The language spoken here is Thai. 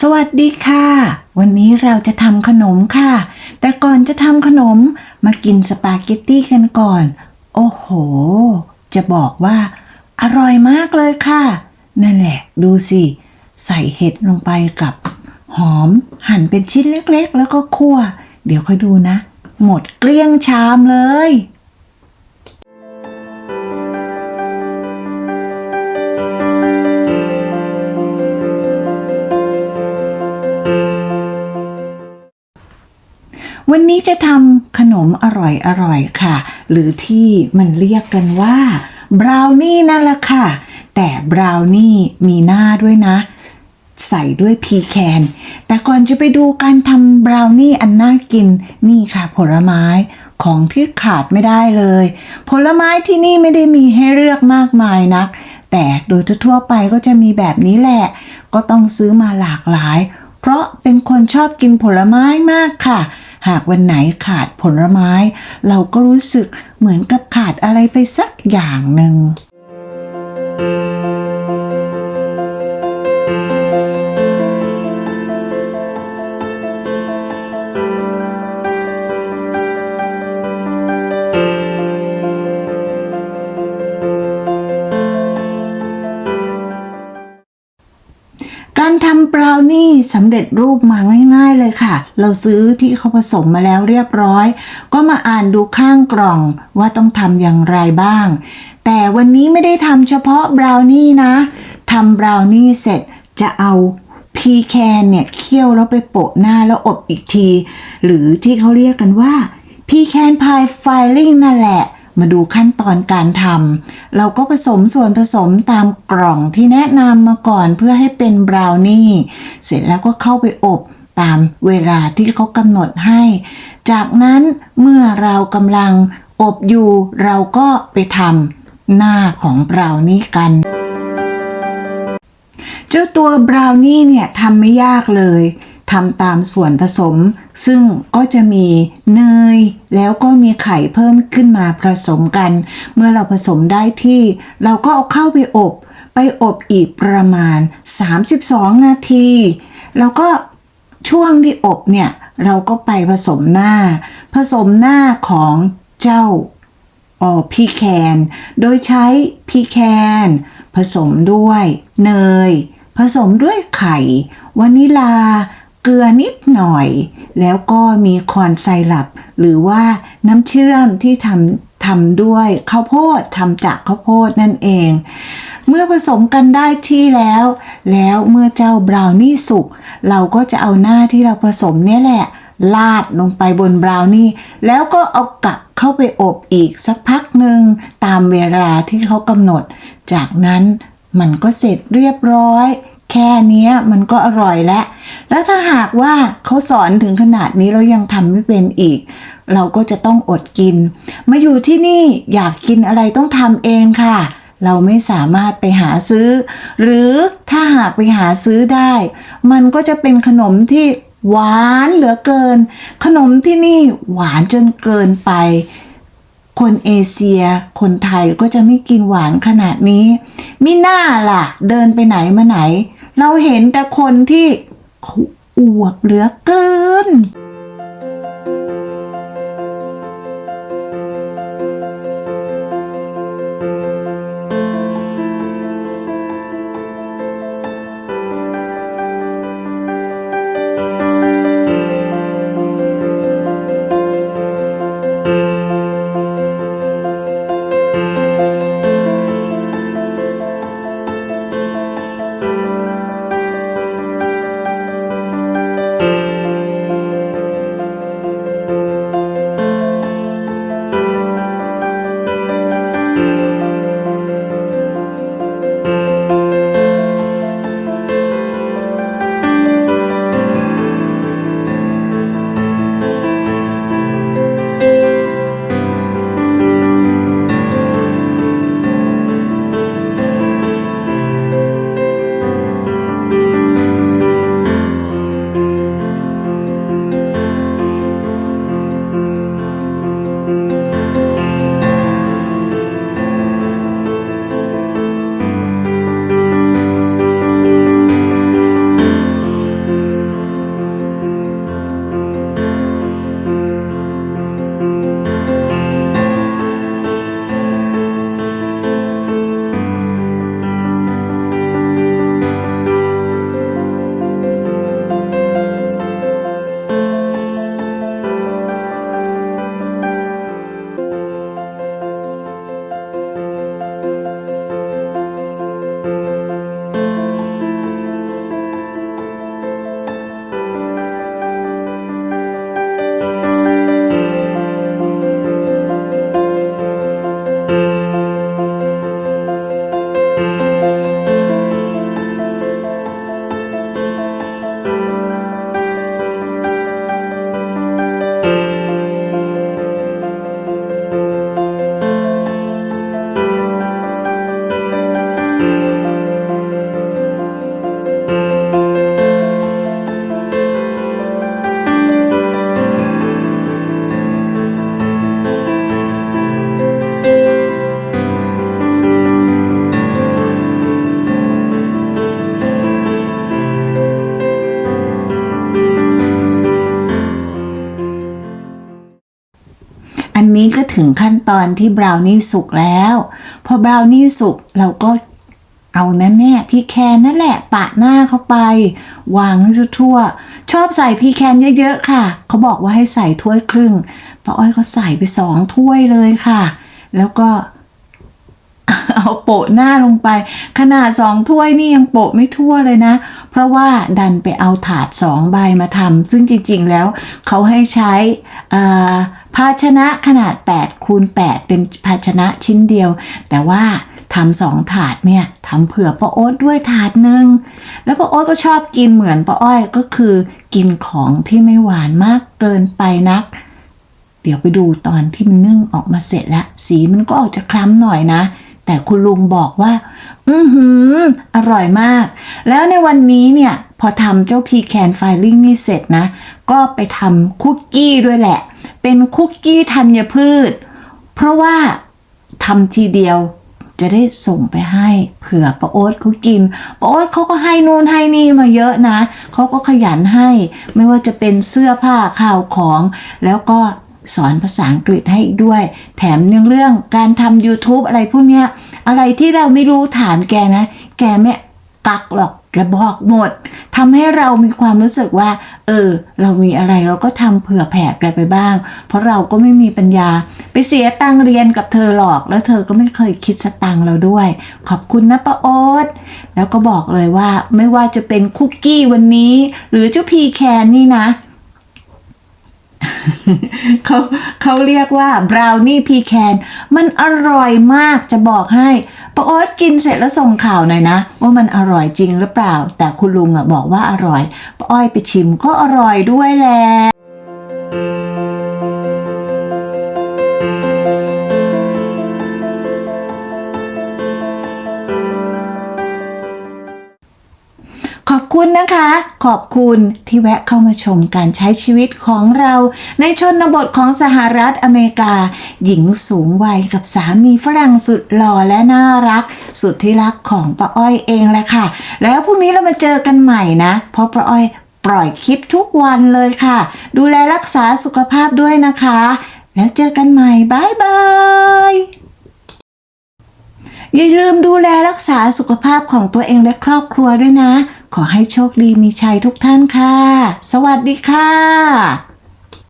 สวัสดีค่ะ วันนี้เราจะทำขนมค่ะ แต่ก่อนจะทำขนมมากินสปาเกตตี้กันก่อน โอ้โห จะบอกว่า อร่อยมากเลยค่ะ นั่นแหละ ดูสิ ใส่เห็ดลงไปกับ หอมหั่นเป็นชิ้นเล็กๆ แล้วก็คั่ว เดี๋ยวค่อยดูนะ หมดเกลี้ยงชามเลย วันนี้จะทำขนมอร่อยๆค่ะ หรือที่มันเรียกกันว่าบราวนี่นั่นแหละค่ะ แต่บราวนี่มีหน้าด้วยนะ ใส่ด้วยพีแคนแต่ก่อนจะไปดูการทำบราวนี่อันน่ากินนี่ค่ะผลไม้ของที่ขาดไม่ได้เลย ผลไม้ที่นี่ไม่ได้มีให้เลือกมากมายนัก แต่โดยทั่วไปก็จะมีแบบนี้แหละ ก็ต้องซื้อมาหลากหลาย เพราะเป็นคนชอบกินผลไม้มากค่ะ หากวันไหนขาดผลไม้ เราก็รู้สึกเหมือนกับขาดอะไรไปสักอย่างหนึ่ง การทำบราวนี่สำเร็จรูปมาง่ายๆเลยค่ะ เราซื้อที่เขาผสมมาแล้วเรียบร้อย ก็มาอ่านดูข้างกล่องว่าต้องทำอย่างไรบ้าง แต่วันนี้ไม่ได้ทำเฉพาะบราวนี่นะทำบราวนี่เสร็จจะเอาพีแคนเนี่ยเคี่ยวแล้วไปโปะหน้าแล้วอบอีกที หรือที่เขาเรียกกันว่าพีแคนพายไฟลิ่งนั่นแหละ มาดูขั้นตอนการทำเราก็ผสมส่วนผสมตามกล่องที่แนะนำมาก่อนเพื่อให้เป็นบราวนี่ เสร็จแล้วก็เข้าไปอบตามเวลาที่เขากำหนดให้ จากนั้นเมื่อเรากำลังอบอยู่เราก็ไปทำหน้าของบราวนี่กัน เจ้าตัวบราวนี่เนี่ยทำไม่ยากเลย ทำตามส่วนผสม ซึ่งก็จะมีเนย แล้วก็มีไข่เพิ่มขึ้นมาผสมกัน เมื่อเราผสมได้ที่ เราก็เอาเข้าไปอบ ไปอบอีกประมาณ 32 นาที แล้วก็ช่วงที่อบเนี่ย เราก็ไปผสมหน้า ผสมหน้าของเจ้าออพีแคน โดยใช้พีแคนผสมด้วยเนย ผสมด้วยไข่วานิลา เกลือนิดหน่อย แล้วก็มีคอนไซรัปหรือว่าน้ำเชื่อมที่ทำทำด้วยข้าวโพดทำจากข้าวโพดนั่นเอง เมื่อผสมกันได้ที่แล้ว แล้วเมื่อเจ้าบราวนี่สุก เราก็จะเอาหน้าที่เราผสมเนี่ยแหละลาดลงไปบนบราวนี่ แล้วก็เอากลับเข้าไปอบอีกสักพักหนึ่งตามเวลาที่เขากำหนด จากนั้นมันก็เสร็จเรียบร้อย แค่นี้มันก็อร่อยแล้ว แล้วถ้าหากว่าเขาสอนถึงขนาดนี้แล้วยังทำไม่เป็นอีก เราก็จะต้องอดกิน มาอยู่ที่นี่อยากกินอะไรต้องทำเองค่ะ เราไม่สามารถไปหาซื้อ หรือถ้าหากไปหาซื้อได้ มันก็จะเป็นขนมที่หวานเหลือเกิน ขนมที่นี่หวานจนเกินไป คนเอเชีย คนไทยก็จะไม่กินหวานขนาดนี้มิน่าล่ะ เดินไปไหนมาไหน เราเห็นแต่คนที่เขาอวบเหลือเกิน นี้ก็ถึงขั้นตอนที่บราวนี่สุกแล้ว พอบราวนี่สุกเราก็เอานั้นแน่พี่แคนนั่นแหละปะหน้าเข้าไป วางให้ทั่วๆชอบใส่พี่แคนเยอะๆค่ะ เขาบอกว่าให้ใส่ถ้วยครึ่งป้าอ้อยก็ใส่ไปสองถ้วยเลยค่ะ แล้วก็เอาโปะหน้าลงไป ขนาดสองถ้วยนี่ยังโปะไม่ทั่วเลยนะ เพราะว่าดันไปเอาถาดสองใบมาทำซึ่งจริงๆแล้วเขาให้ใช้อ่า ภาชนะขนาด8คูณ8เป็นภาชนะชิ้นเดียว แต่ว่าทำสองถาดเนี่ยทำเผื่อป้าโอ๊ตด้วยถาดหนึ่งแล้วป้าโอ๊ตก็ชอบกินเหมือนป้าอ้อยก็คือกินของที่ไม่หวานมากเกินไปนัก เดี๋ยวไปดูตอนที่มันนึ่งออกมาเสร็จแล้ว สีมันก็ออกจะคล้ำหน่อยนะ แต่คุณลุงบอกว่า อือหือ อร่อยมาก แล้วในวันนี้เนี่ย พอทำเจ้าพีแคนไฟลิ่งนี่เสร็จนะ ก็ไปทำคุกกี้ด้วยแหละ เป็นคุกกี้ธัญพืช เพราะว่าทำทีเดียวจะได้ส่งไปให้เผื่อป้าโอ๊ตเขากินป้าโอ๊ตเขาก็ให้นู่นให้นี่มาเยอะนะเขาก็ขยันให้ ไม่ว่าจะเป็นเสื้อผ้าข้าวของ แล้วก็สอนภาษาอังกฤษให้ด้วย แถมยังเรื่องการทำ YouTube อะไรพวกเนี้ย อะไรที่เราไม่รู้ถามแกนะ แกไม่กักหรอก แกบอกหมดทำให้เรามีความรู้สึกว่า เออ เรามีอะไรเราก็ทำเผื่อแผ่แกไปบ้าง เพราะเราก็ไม่มีปัญญา ไปเสียตังเรียนกับเธอหรอก แล้วเธอก็ไม่เคยคิดสตังเราด้วย ขอบคุณนะป้าโอ๊ตแล้วก็บอกเลยว่าไม่ว่าจะเป็นคุกกี้วันนี้ หรือเจ้าพีแคนนี่นะเขาเขาเรียกว่าบราวนี่พีแคนมันอร่อยมากจะบอกให้ ป้าโอ๊ตกินเสร็จแล้วส่งข่าวหน่อยนะ ว่ามันอร่อยจริงหรือเปล่า แต่คุณลุงอะบอกว่าอร่อยป้าอ้อยไปชิมก็อร่อยด้วยแหละ นะคะ ขอบคุณที่แวะเข้ามาชมการใช้ชีวิตของเรา ในชนบทของสหรัฐอเมริกา หญิงสูงวัยกับสามีฝรั่งสุดหล่อและน่ารัก สุดที่รักของป้าอ้อยเองแหละค่ะ แล้วพรุ่งนี้เรามาเจอกันใหม่นะ เพราะป้าอ้อยปล่อยคลิปทุกวันเลยค่ะ ดูแลรักษาสุขภาพด้วยนะคะ แล้วเจอกันใหม่บายบายอย่าลืมดูแลรักษาสุขภาพของตัวเองและครอบครัวด้วยนะ ขอให้โชคดีมีชัยทุกท่านค่ะ สวัสดีค่ะ